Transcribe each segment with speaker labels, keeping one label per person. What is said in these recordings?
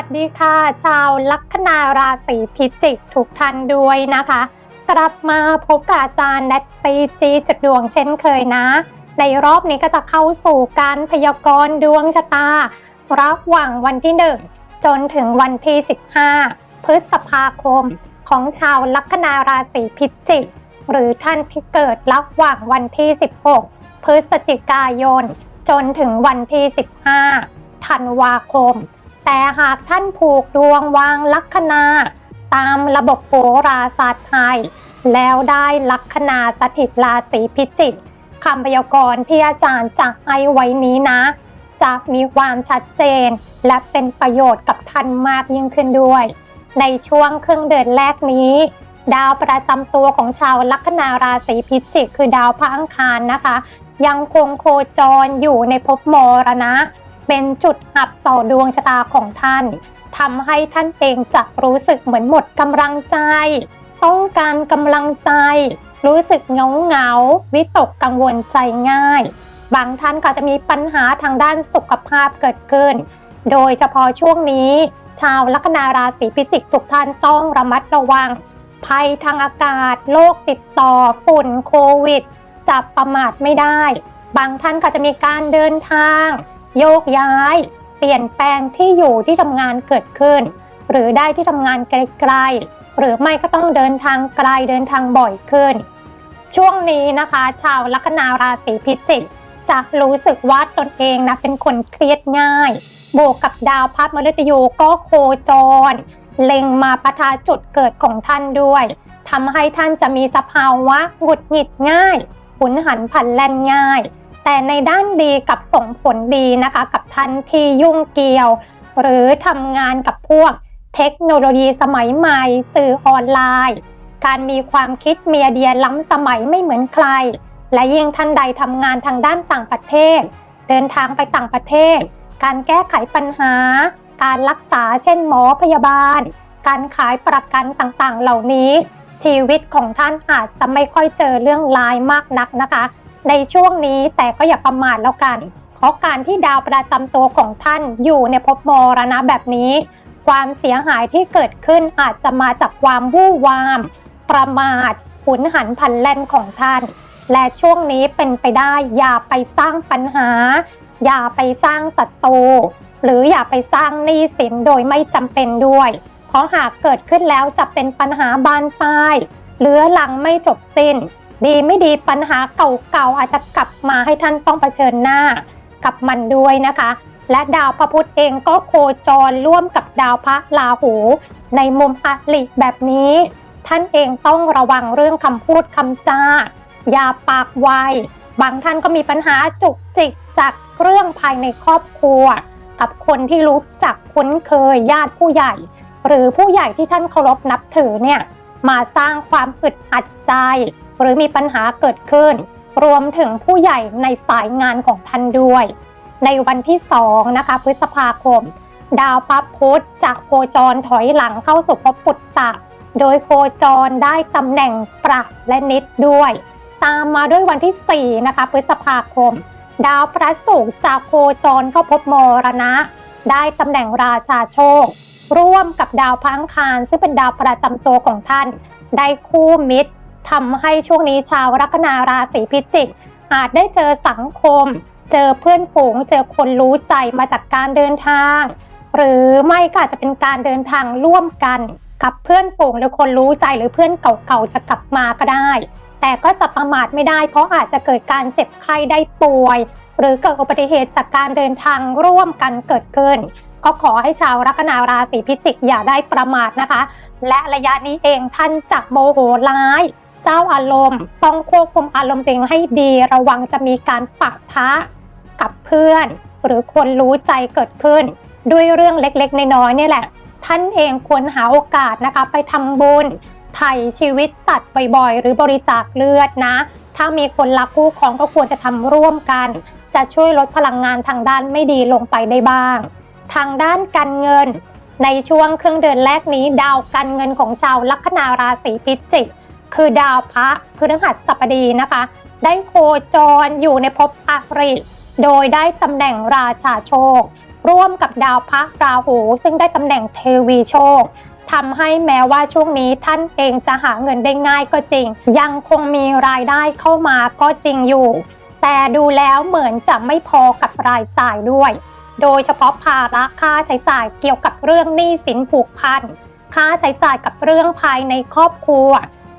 Speaker 1: วัสดีค่ะ ชาวลัคนาราศีพิจิกทุกท่านด้วยนะคะ กลับมาพบกับอาจารย์แนตตีจีจุดดวงเช่นเคยนะ ในรอบนี้ก็จะเข้าสู่การพยากรณ์ดวงชะตา ระหว่างวันที่ 1 จนถึงวันที่ 15 พฤษภาคมของชาวลัคนาราศีพิจิก หรือท่านที่เกิดระหว่างวันที่ 16 พฤศจิกายน จนถึงวันที่ 15 ธันวาคม แต่หากท่านผูกดวงวางลัคนาตามระบบโหราศาสตร์ไทย แล้วได้ลัคนาสถิตราศีพิจิกคำพยากรณ์ที่อาจารย์จะให้ไว้นี้นะ จะมีความชัดเจน และเป็นประโยชน์กับท่านมากยิ่งขึ้นด้วย ในช่วงครึ่งเดือนแรกนี้ ดาวประจำตัวของชาวลัคนาราศีพิจิก คือดาวพระอังคารนะคะ ยังคงโคจรอยู่ในภพมรณะ เป็นจุดหับต่อดวงชะตาของท่านทำให้ท่านเองจะรู้สึกเหมือนหมดกำลังใจ ต้องการกำลังใจ รู้สึกเหงาเหงาวิตกกังวลใจง่าย บางท่านก็จะมีปัญหาทางด้านสุขภาพเกิดขึ้น โดยเฉพาะช่วงนี้ ชาวลัคนาราศีพิจิกทุกท่านต้องระมัดระวัง ภัยทางอากาศโรคติดต่อฝุ่นโควิดจับประมาทไม่ได้ บางท่านก็จะมีการเดินทาง โยกย้าย เปลี่ยนแปลงที่อยู่ที่ทำงานเกิดขึ้น หรือได้ที่ทำงานไกลๆ หรือไม่ก็ต้องเดินทางไกลเดินทางบ่อยขึ้น ช่วงนี้นะคะ ชาวลัคนาราศีพิจิกจะรู้สึกว่าตนเองนะเป็นคนเครียดง่าย บวกกับดาวพัดมฤตยูก็โคจร เล็งมาประทาจุดเกิดของท่านด้วยทำให้ท่านจะมีสภาวะหงุดหงิดง่ายหุนหันพลันแล่นง่าย แต่ในด้านดีกับส่งผลดีนะคะ กับท่านที่ยุ่งเกี่ยว หรือทำงานกับพวกเทคโนโลยีสมัยใหม่ สื่อออนไลน์ การมีความคิดมีไอเดียล้ำสมัยไม่เหมือนใคร และยิ่งท่านใดทำงานทางด้านต่างประเทศ เดินทางไปต่างประเทศ การแก้ไขปัญหา การรักษาเช่นหมอพยาบาล การขายประกันต่างๆ เหล่านี้ ชีวิตของท่านอาจจะไม่ค่อยเจอเรื่องร้ายมากนักนะคะ ในช่วงนี้แต่ก็อย่าประมาทแล้วกัน เพราะการที่ดาวประจำตัวของท่านอยู่ในภพมรณะแบบนี้ ความเสียหายที่เกิดขึ้นอาจจะมาจากความวู่วาม ประมาทหุนหันพลันแล่นของท่าน และช่วงนี้เป็นไปได้อย่าไปสร้างปัญหา อย่าไปสร้างศัตรูหรืออย่าไปสร้างหนี้สินโดยไม่จำเป็นด้วย เพราะหากเกิดขึ้นแล้วจะเป็นปัญหาบานปลายเหลือหลังไม่จบสิ้น ดีไม่ดีปัญหาเก่าๆอาจจะกลับมาให้ท่านต้องเผชิญหน้ากับมันด้วยนะคะ และดาวพระพุธเองก็โคจรร่วมกับดาวพระราหู ในมุมอลิแบบนี้ ท่านเองต้องระวังเรื่องคำพูดคำจาอย่าปากไวบางท่านก็มีปัญหาจุกจิกจากเรื่องภายในครอบครัว กับคนที่รู้จักคุ้นเคยญาติผู้ใหญ่ หรือผู้ใหญ่ที่ท่านเคารพนับถือเนี่ยมาสร้างความอึดอัดใจ หรือมีปัญหาเกิดขึ้น รวมถึงผู้ใหญ่ในสายงานของท่านด้วย ในวันที่2นะคะพฤษภาคม ดาวพระพุธจะโคจรถอยหลังเข้าสู่ภพปุตตะ โดยโคจรได้ตำแหน่งประและนิดด้วย ตามมาด้วยวันที่4นะคะพฤษภาคม ดาวพระศุกร์จะโคจรเข้าพบมรณะ ได้ตำแหน่งราชาโชคร่วมกับดาวพังคารซึ่งเป็นดาวประจำตัวของท่าน ได้คู่มิตร ทำให้ช่วงนี้ชาวลัคนาราศีพิจิก อาจได้เจอสังคม เจอเพื่อนฝูง เจอคนรู้ใจมาจากการเดินทาง หรือไม่ก็อาจจะเป็นการเดินทางร่วมกัน กับเพื่อนฝูงหรือคนรู้ใจหรือเพื่อนเก่าๆจะกลับมาก็ได้ แต่ก็จะประมาทไม่ได้เพราะอาจจะเกิดการเจ็บไข้ได้ป่วย หรือเกิดอุบัติเหตุจากการเดินทางร่วมกันเกิดขึ้นก็ขอให้ชาวลัคนาราศีพิจิกอย่าได้ประมาทนะคะ และระยะนี้เองท่านจะโมโหร้าย เจ้าอารมณ์ ต้องควบคุมอารมณ์ตัวเองให้ดี ระวังจะมีการปะทะกับเพื่อน หรือคนรู้ใจเกิดขึ้น ด้วยเรื่องเล็กๆ น้อยๆนี่แหละ ท่านเองควรหาโอกาสนะคะ ไปทำบุญไถ่ชีวิตสัตว์บ่อยๆ หรือบริจาคเลือดนะ ถ้ามีคนรักคู่ครองก็ควรจะทำร่วมกัน จะช่วยลดพลังงานทางด้านไม่ดีลงไปได้บ้าง ทางด้านการเงินในช่วงครึ่งเดือนแรกนี้ดาวการเงินของชาวลัคนาราศีพิจิก คือดาวพระพฤหัสบดีนะคะ ได้โคจรอยู่ในภพอริโดยได้ตำแหน่งราชาโชค ร่วมกับดาวพระราหูซึ่งได้ตำแหน่งเทวีโชคทำให้แม้ว่าช่วงนี้ท่านเองจะหาเงินได้ง่ายก็จริง ยังคงมีรายได้เข้ามาก็จริงอยู่ แต่ดูแล้วเหมือนจะไม่พอกับรายจ่ายด้วย โดยเฉพาะภาระค่าใช้จ่ายเกี่ยวกับเรื่องหนี้สินผูกพันค่าใช้จ่ายกับเรื่องภายในครอบครัว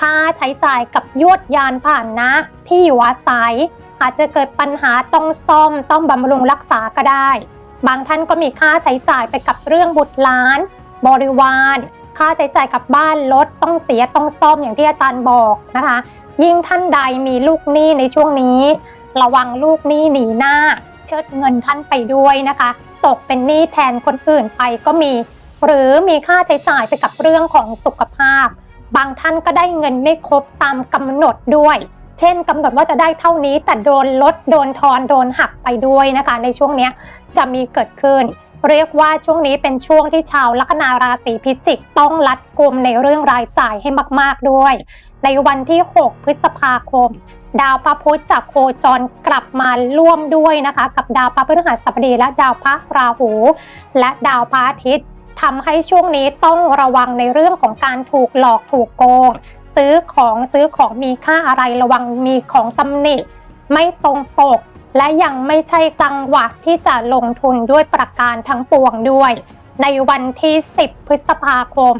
Speaker 1: ค่าใช้จ่ายกับยวดยานผ่านนะ ที่อยู่อาศัย อาจจะเกิดปัญหาต้องซ่อมต้องบำรุงรักษาก็ได้ บางท่านก็มีค่าใช้จ่ายไปกับเรื่องบุตรหลาน บริวาร ค่าใช้จ่ายกับบ้านรถต้องเสียต้องซ่อมอย่างที่อาจารย์บอกนะคะ ยิ่งท่านใดมีลูกหนี้ในช่วงนี้ ระวังลูกหนี้หนีหน้า เชิดเงินท่านไปด้วยนะคะ ตกเป็นหนี้แทนคนอื่นไปก็มี หรือมีค่าใช้จ่ายไปกับเรื่องของสุขภาพ บางท่านก็ได้เงินไม่ครบตามกำหนดด้วย เช่นกำหนดว่าจะได้เท่านี้แต่โดนลดโดนทอนโดนหักไปด้วยนะคะ ในช่วงนี้จะมีเกิดขึ้น เรียกว่าช่วงนี้เป็นช่วงที่ชาวลัคนาราศีพิจิกต้องรัดกุมในเรื่องรายจ่ายให้มาก ๆด้วย ในวันที่ 6 พฤษภาคมดาวพระพุธจากโคจรกลับมาร่วมด้วยนะคะ กับดาวพระพฤหัสบดีและดาวพระราหู และดาวพระอาทิตย์ ทำให้ช่วงนี้ต้องระวังในเรื่องของการถูกหลอกถูกโกง ซื้อของซื้อของมีค่าอะไรระวังมีของตำหนิ ไม่ตรงปก และยังไม่ใช่จังหวะที่จะลงทุนด้วยประการทั้งปวงด้วย ในวันที่ 10 พฤษภาคม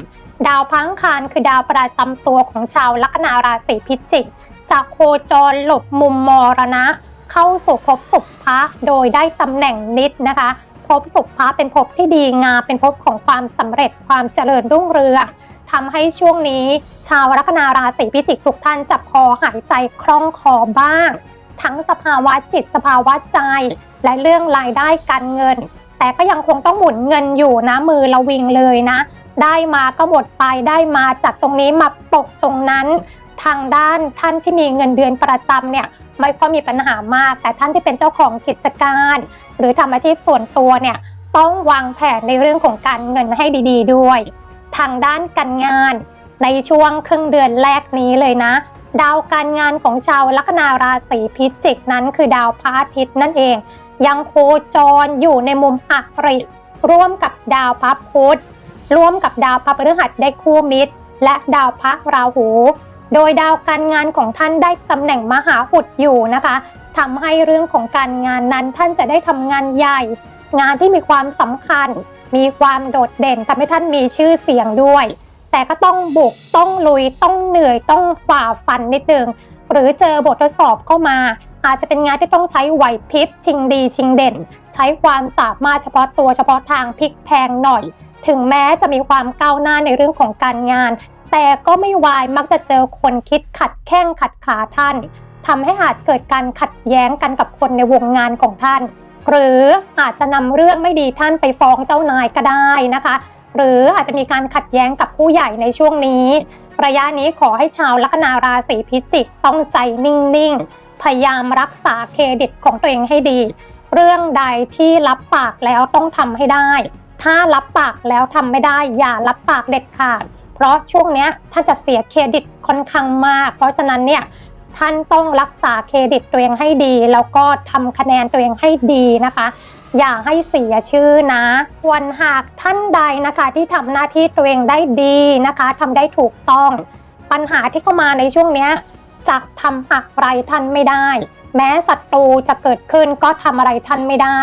Speaker 1: ดาวพังคารคือดาวประจำตัวของชาวลัคนาราศีพิจิกจะโคจรหลบมุมมรณะ เข้าสู่ภพสุภะโดยได้ตำแหน่งนิดนะคะ ภพสุขภะเป็นภพที่ดีงามเป็นภพของความสำเร็จความเจริญรุ่งเรืองทำให้ช่วงนี้ ชาวลัคนาราศีพิจิกทุกท่านจะพอหายใจคล่องคอบ้าง ทั้งสภาวะจิตสภาวะใจ และเรื่องรายได้การเงิน แต่ก็ยังคงต้องหมุนเงินอยู่นะมือระวิงเลยนะ ได้มาก็หมดไปได้มาจากตรงนี้มาตกตรงนั้น ทางด้านท่านที่มีเงินเดือนประจำเนี่ยไม่ค่อยมีปัญหามาก แต่ท่านที่เป็นเจ้าของกิจการ หรือทำอาชีพส่วนตัวเนี่ยต้องวางแผนในเรื่องของการเงินให้ดี ๆ ด้วย ทางด้านการงาน ในช่วงครึ่งเดือนแรกนี้เลยนะ ดาวการงานของชาวลัคนาราศีพิจิกนั้นคือดาวพระอาทิตย์นั่นเอง ยังโคจรอยู่ในมุมอักริร่วมกับดาวพระพุธร่วมกับดาวพระพฤหัสได้คู่มิตร และดาวพระราหู โดยดาวการงานของท่านได้ตำแหน่งมหาอุดอยู่นะคะทำให้เรื่องของการงานนั้นท่านจะได้ทำงานใหญ่ งานที่มีความสำคัญ มีความโดดเด่นทำให้ท่านมีชื่อเสียงด้วย แต่ก็ต้องบุกต้องลุยต้องเหนื่อยต้องฝ่าฟันนิดนึงหรือเจอบททดสอบเข้ามา อาจจะเป็นงานที่ต้องใช้ไหวพริบชิงดีชิงเด่น ใช้ความสามารถเฉพาะตัวเฉพาะทางพลิกแพงหน่อย ถึงแม้จะมีความก้าวหน้าในเรื่องของการงาน แต่ก็ไม่วายมักจะเจอคนคิดขัดแข้งขัดขาท่านทำให้อาจเกิดการขัดแย้งกันกับคนในวงงานของท่าน หรืออาจจะนำเรื่องไม่ดีท่านไปฟ้องเจ้านายก็ได้นะคะ หรืออาจจะมีการขัดแย้งกับผู้ใหญ่ในช่วงนี้ ระยะนี้ขอให้ชาวลัคนาราศีพิจิกต้องใจนิ่งๆ พยายามรักษาเครดิตของตัวเองให้ดี เรื่องใดที่รับปากแล้วต้องทำให้ได้ ถ้ารับปากแล้วทำไม่ได้อย่ารับปากเด็ดขาด เพราะช่วงเนี้ยท่านจะเสียเครดิตค่อนข้างมาก เพราะฉะนั้นเนี่ยท่านต้องรักษาเครดิตตัวเองให้ดี แล้วก็ทำคะแนนตัวเองให้ดีนะคะ อย่าให้เสียชื่อนะ วันหากท่านใดนะคะ ที่ทำหน้าที่ตัวเองได้ดีนะคะทำได้ถูกต้อง ปัญหาที่เข้ามาในช่วงนี้จะทำอะไรท่านไม่ได้ แม้ศัตรูจะเกิดขึ้นก็ทำอะไรท่านไม่ได้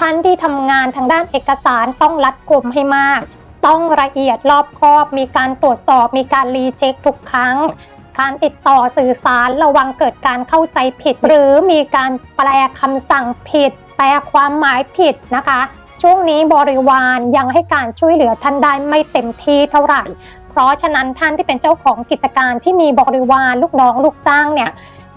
Speaker 1: ท่านที่ทำงานทางด้านเอกสารต้องรัดกุมให้มาก ต้องละเอียดรอบคอบ มีการตรวจสอบ มีการรีเช็คทุกครั้ง การติดต่อสื่อสารระวังเกิดการเข้าใจผิด หรือมีการแปลคำสั่งผิด แปลความหมายผิดนะคะ ช่วงนี้บริวารยังให้การช่วยเหลือท่านได้ไม่เต็มที่เท่าไหร่ เพราะฉะนั้นท่านที่เป็นเจ้าของกิจการที่มีบริวารลูกน้องลูกจ้างเนี่ย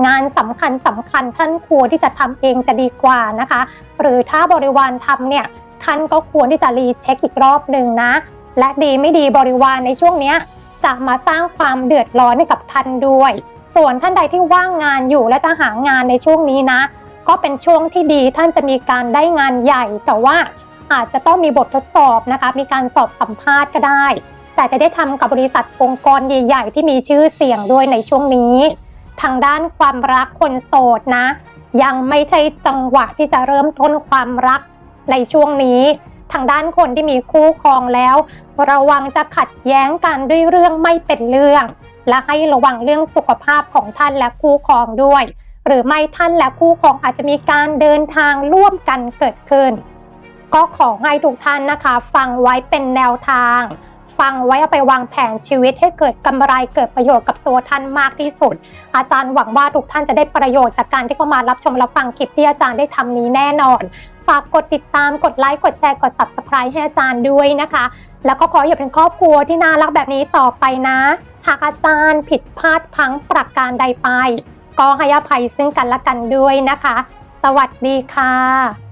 Speaker 1: งานสำคัญสำคัญท่านควรที่จะทำเองจะดีกว่านะคะ หรือถ้าบริวารทำเนี่ยท่านก็ควรที่จะรีเช็คอีกรอบหนึ่งนะ และดีไม่ดีบริวารในช่วงเนี้ยจะมาสร้างความเดือดร้อนให้กับท่านด้วย ส่วนท่านใดที่ว่างงานอยู่และจะหางานในช่วงนี้นะ ก็เป็นช่วงที่ดีท่านจะมีการได้งานใหญ่ แต่ว่าอาจจะต้องมีบททดสอบนะคะ มีการสอบสัมภาษณ์ก็ได้ แต่จะได้ทำกับบริษัทองค์กรใหญ่ ๆ ที่มีชื่อเสียงด้วยในช่วงนี้ ทางด้านความรักคนโสดนะ ยังไม่ใช่จังหวะที่จะเริ่มต้นความรักในช่วงนี้ ทางด้านคนที่มีคู่ครองแล้ว ระวังจะขัดแย้งกันด้วยเรื่องไม่เป็นเรื่อง และให้ระวังเรื่องสุขภาพของท่านและคู่ครองด้วย หรือไม่ท่านและคู่ครองอาจจะมีการเดินทางร่วมกันเกิดขึ้น ก็ขอให้ทุกท่านนะคะ ฟังไว้เป็นแนวทาง ฟังไว้เอาไปวางแผนชีวิตให้เกิดกำไรเกิดประโยชน์กับตัวท่านมากที่สุด อาจารย์หวังว่าทุกท่านจะได้ประโยชน์จากการที่เข้ามารับชมรับฟังคลิปที่อาจารย์ได้ทำนี้แน่นอน ฝากกดติดตามกดไลค์กดแชร์กด subscribe ให้อาจารย์ด้วยนะคะ แล้วก็ขออย่าเป็นครอบครัวที่น่ารักแบบนี้ต่อไปนะ หากอาจารย์ผิดพลาดพังประการใดไปก็ให้อภัยซึ่งกันและกันด้วยนะคะ สวัสดีค่ะ